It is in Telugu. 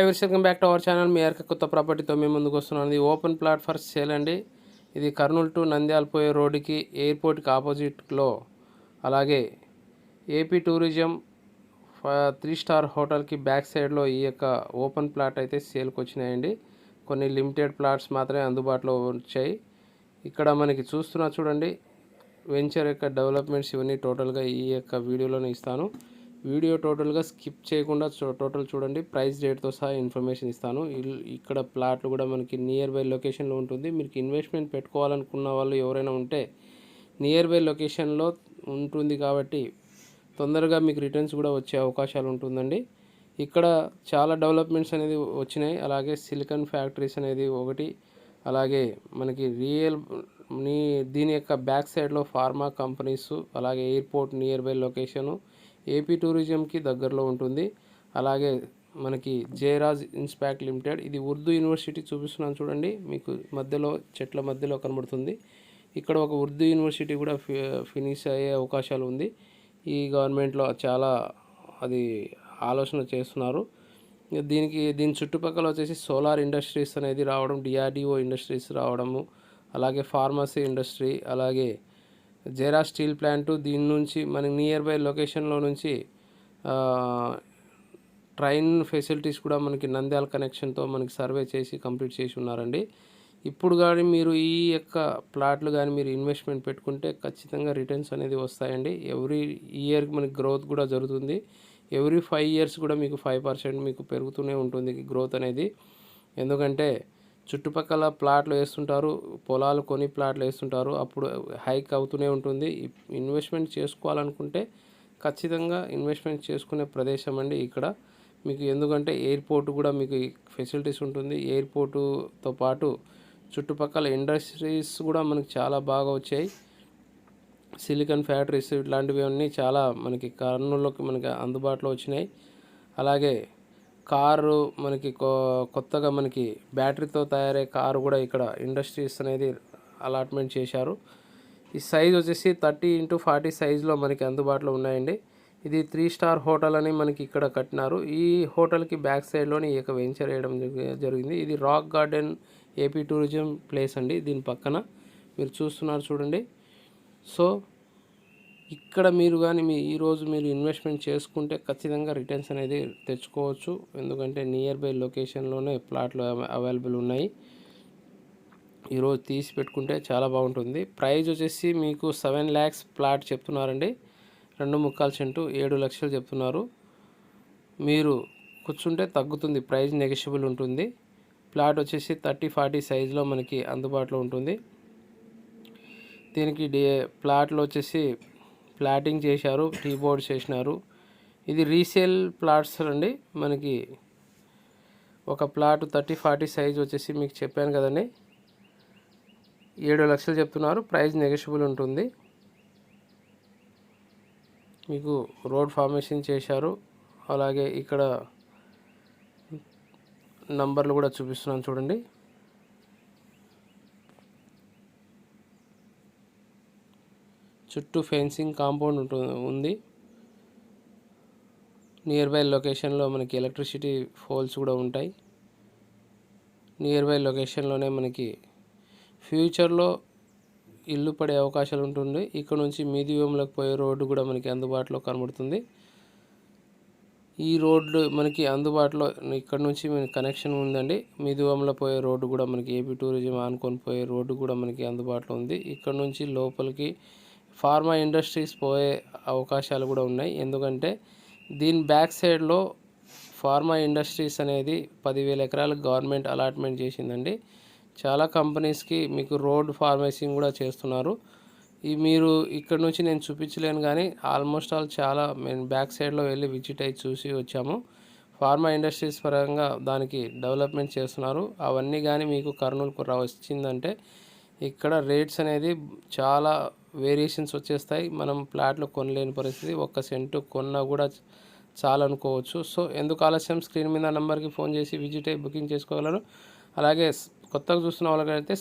Friends welcome back to our channel మీ యొక్క కొత్త ప్రాపర్టీతో మేము ముందుకు వస్తున్నాను ఇది ఓపెన్ ప్లాట్ ఫర్ సేల్ అండి. ఇది కర్నూలు టు నంద్యాల పోయే రోడ్డుకి ఎయిర్పోర్ట్కి ఆపోజిట్లో అలాగే ఏపీ టూరిజం త్రీ స్టార్ హోటల్కి బ్యాక్ సైడ్లో ఈ యొక్క ఓపెన్ ప్లాట్ అయితే సేల్కి వచ్చినాయండి. కొన్ని లిమిటెడ్ ప్లాట్స్ మాత్రమే అందుబాటులో వచ్చాయి. ఇక్కడ మనకి చూస్తున్నా చూడండి వెంచర్ యొక్క డెవలప్మెంట్స్ ఇవన్నీ టోటల్గా ఈ యొక్క వీడియోలోనే ఇస్తాను. వీడియో టోటల్గా స్కిప్ చేయకుండా టోటల్ చూడండి. ప్రైస్ డేట్తో సహా ఇన్ఫర్మేషన్ ఇస్తాను. ఇక్కడ ప్లాట్లు కూడా మనకి నియర్ బై లొకేషన్లో ఉంటుంది. మీకు ఇన్వెస్ట్మెంట్ పెట్టుకోవాలనుకున్న వాళ్ళు ఎవరైనా ఉంటే నియర్ బై లొకేషన్లో ఉంటుంది కాబట్టి తొందరగా మీకు రిటర్న్స్ కూడా వచ్చే అవకాశాలు ఉంటుందండి. ఇక్కడ చాలా డెవలప్మెంట్స్ అనేది వచ్చినాయి. అలాగే సిలికాన్ ఫ్యాక్టరీస్ అనేది ఒకటి. అలాగే మనకి రియల్ నీ దీని యొక్క బ్యాక్ సైడ్లో ఫార్మా కంపెనీస్ అలాగే airport near by location AP టూరిజంకి దగ్గరలో ఉంటుంది. అలాగే మనకి జయరాజ్ ఇన్స్పాక్ట్ లిమిటెడ్. ఇది ఉర్దూ యూనివర్సిటీ చూపిస్తున్నాను చూడండి. మీకు మధ్యలో చెట్ల మధ్యలో కనబడుతుంది. ఇక్కడ ఒక ఉర్దూ యూనివర్సిటీ కూడా ఫి ఫినిష్ అయ్యే అవకాశాలు ఉంది. ఈ గవర్నమెంట్లో చాలా అది ఆలోచన చేస్తున్నారు. దీనికి దీని చుట్టుపక్కల వచ్చేసి సోలార్ ఇండస్ట్రీస్ అనేది రావడం డిఆర్డిఓ ఇండస్ట్రీస్ రావడము అలాగే ఫార్మసీ ఇండస్ట్రీ అలాగే జెరా స్టీల్ ప్లాంటు దీని నుంచి మనకి నియర్ బై లొకేషన్లో నుంచి ట్రైన్ ఫెసిలిటీస్ కూడా మనకి నంద్యాల కనెక్షన్తో మనకి సర్వే చేసి కంప్లీట్ చేసి ఉన్నారండి. ఇప్పుడు కానీ మీరు ఈ యొక్క ప్లాట్లు కానీ మీరు ఇన్వెస్ట్మెంట్ పెట్టుకుంటే ఖచ్చితంగా రిటర్న్స్ అనేది వస్తాయండి. ఎవ్రీ ఇయర్ మనకి గ్రోత్ కూడా జరుగుతుంది. ఎవ్రీ ఫైవ్ ఇయర్స్ కూడా మీకు ఫైవ్ పర్సెంట్ మీకు పెరుగుతూనే ఉంటుంది గ్రోత్ అనేది. ఎందుకంటే చుట్టుపక్కల ప్లాట్లు వేస్తుంటారు పొలాలు కొని ప్లాట్లు వేస్తుంటారు. అప్పుడు హైక్ అవుతూనే ఉంటుంది. ఇన్వెస్ట్మెంట్ చేసుకోవాలనుకుంటే ఖచ్చితంగా ఇన్వెస్ట్మెంట్ చేసుకునే ప్రదేశం అండి ఇక్కడ. మీకు ఎందుకంటే ఎయిర్పోర్ట్ కూడా మీకు ఫెసిలిటీస్ ఉంటుంది. ఎయిర్పోర్టుతో పాటు చుట్టుపక్కల ఇండస్ట్రీస్ కూడా మనకు చాలా బాగా వచ్చాయి. సిలికాన్ ఫ్యాక్టరీస్ ఇట్లాంటివి అన్నీ చాలా మనకి కర్నూలులోకి మనకి అందుబాటులో వచ్చినాయి. అలాగే కారు మనకి కొ- కొత్తగా మనకి బ్యాటరీతో తయారయ్యే కారు కూడా ఇక్కడ ఇండస్ట్రీస్ అనేది అలాట్మెంట్ చేశారు. ఈ సైజ్ వచ్చేసి థర్టీ ఇంటూ ఫార్టీ సైజులో మనకి అందుబాటులో ఉన్నాయండి. ఇది త్రీ స్టార్ హోటల్ అని మనకి ఇక్కడ కట్టినారు. ఈ హోటల్కి బ్యాక్ సైడ్లోని ఈ యొక్క వెంచర్ వేయడం జరిగింది. ఇది rock garden AP tourism place అండి దీని పక్కన. మీరు చూస్తున్నారు చూడండి. సో ఇక్కడ మీరు కానీ మీ ఈరోజు మీరు ఇన్వెస్ట్మెంట్ చేసుకుంటే ఖచ్చితంగా రిటర్న్స్ అనేది తెచ్చుకోవచ్చు. ఎందుకంటే నియర్ బై లొకేషన్లోనే ప్లాట్లు అవైలబుల్ ఉన్నాయి. ఈరోజు తీసి పెట్టుకుంటే చాలా బాగుంటుంది. ప్రైజ్ వచ్చేసి మీకు సెవెన్ ల్యాక్స్ ప్లాట్ చెప్తున్నారండి. రెండు ముక్కాలు సెంటు ఏడు లక్షలు చెప్తున్నారు. మీరు కూర్చుంటే తగ్గుతుంది. ప్రైజ్ నెగోషియబుల్ ఉంటుంది. ప్లాట్ వచ్చేసి థర్టీ ఫార్టీ సైజులో మనకి అందుబాటులో ఉంటుంది. దీనికి డే ప్లాట్లో వచ్చేసి ప్లాటింగ్ చేశారు టీ బోర్డ్స్ చేసినారు. ఇది రీసేల్ ప్లాట్స్ అండి. మనకి ఒక ప్లాట్ థర్టీ ఫార్టీ సైజ్ వచ్చేసి మీకు చెప్పాను కదండి. ఏడు లక్షలు చెప్తున్నారు. ప్రైస్ నెగోషియబుల్ ఉంటుంది. మీకు రోడ్ ఫార్మేషన్ చేశారు. అలాగే ఇక్కడ నంబర్లు కూడా చూపిస్తున్నాను చూడండి. చుట్టూ ఫెన్సింగ్ కాంపౌండ్ ఉంటుంది ఉంది. నియర్ బై లొకేషన్లో మనకి ఎలక్ట్రిసిటీ ఫోల్స్ కూడా ఉంటాయి. నియర్ బై లొకేషన్లోనే మనకి ఫ్యూచర్లో ఇల్లు పడే అవకాశాలు ఉంటుంది. ఇక్కడ నుంచి మీదివ్యంలోకి పోయే రోడ్డు కూడా మనకి అందుబాటులో కనబడుతుంది. ఈ రోడ్డు మనకి అందుబాటులో ఇక్కడ నుంచి మనకి కనెక్షన్ ఉందండి. మిదివంలో పోయే రోడ్డు కూడా మనకి ఏపీ టూరిజం ఆనుకొని పోయే రోడ్డు కూడా మనకి అందుబాటులో ఉంది. ఇక్కడ నుంచి లోపలికి ఫార్మా ఇండస్ట్రీస్ పోయే అవకాశాలు కూడా ఉన్నాయి. ఎందుకంటే దీని బ్యాక్ సైడ్లో ఫార్మా ఇండస్ట్రీస్ అనేది పదివేల ఎకరాలకు గవర్నమెంట్ అలాట్మెంట్ చేసిందండి. చాలా కంపెనీస్కి మీకు రోడ్ ఫార్మసింగ్ కూడా చేస్తున్నారు. ఈ మీరు ఇక్కడ నుంచి నేను చూపించలేను కానీ ఆల్మోస్ట్ ఆల్ చాలా మేము బ్యాక్ సైడ్లో వెళ్ళి విజిట్ అయ్యి చూసి వచ్చాము. ఫార్మా ఇండస్ట్రీస్ పరంగా దానికి డెవలప్మెంట్ చేస్తున్నారు. అవన్నీ కానీ మీకు కర్నూలుకు రా వచ్చిందంటే ఇక్కడ రేట్స్ అనేది చాలా వేరియేషన్స్ వచ్చేస్తాయి. మనం ప్లాట్లో కొనలేని పరిస్థితి. ఒక్క సెంటు కొన్నా కూడా చాలా అనుకోవచ్చు. సో ఎందుకు ఆలస్యం? స్క్రీన్ మీద నెంబర్కి ఫోన్ చేసి విజిట్ అయ్యి బుకింగ్ చేసుకోగలరు. అలాగే కొత్తగా చూస్తున్న వాళ్ళకైతే